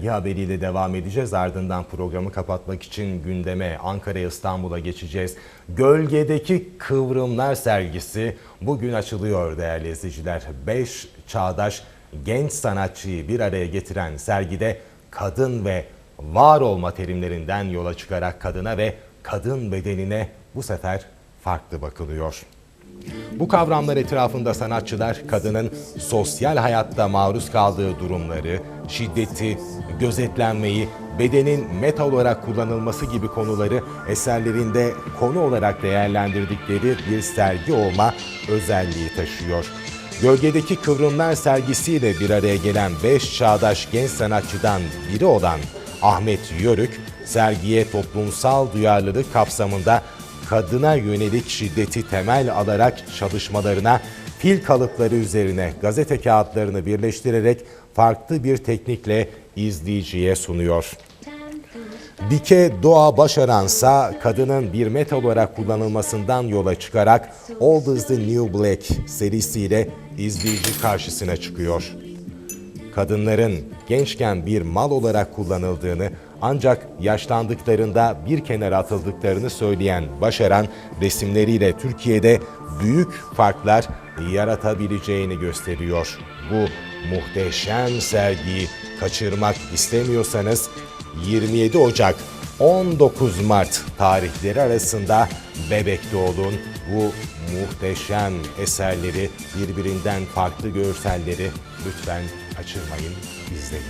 bilgi haberiyle devam edeceğiz. Ardından programı kapatmak için gündeme Ankara'ya İstanbul'a geçeceğiz. Gölgedeki Kıvrımlar sergisi bugün açılıyor değerli izleyiciler. 5 çağdaş genç sanatçıyı bir araya getiren sergide kadın ve var olma terimlerinden yola çıkarak kadına ve kadın bedenine bu sefer farklı bakılıyor. Bu kavramlar etrafında sanatçılar kadının sosyal hayatta maruz kaldığı durumları, şiddeti, gözetlenmeyi, bedenin meta olarak kullanılması gibi konuları eserlerinde konu olarak değerlendirdikleri bir sergi olma özelliği taşıyor. Gölgedeki Kıvrımlar sergisiyle bir araya gelen 5 çağdaş genç sanatçıdan biri olan Ahmet Yörük, sergiye toplumsal duyarlılık kapsamında kadına yönelik şiddeti temel alarak çalışmalarına fil kalıpları üzerine gazete kağıtlarını birleştirerek farklı bir teknikle izleyiciye sunuyor. Dike Doğa Başaransa kadının bir metal olarak kullanılmasından yola çıkarak Old is the New Black serisiyle izleyici karşısına çıkıyor kadınların gençken bir mal olarak kullanıldığını ancak yaşlandıklarında bir kenara atıldıklarını söyleyen Başaran resimleriyle Türkiye'de büyük farklar yaratabileceğini gösteriyor. Bu muhteşem sergiyi kaçırmak istemiyorsanız 27 Ocak 19 Mart tarihleri arasında Bebek'te olun. Bu muhteşem eserleri, birbirinden farklı görselleri lütfen kaçırmayın, izleyin.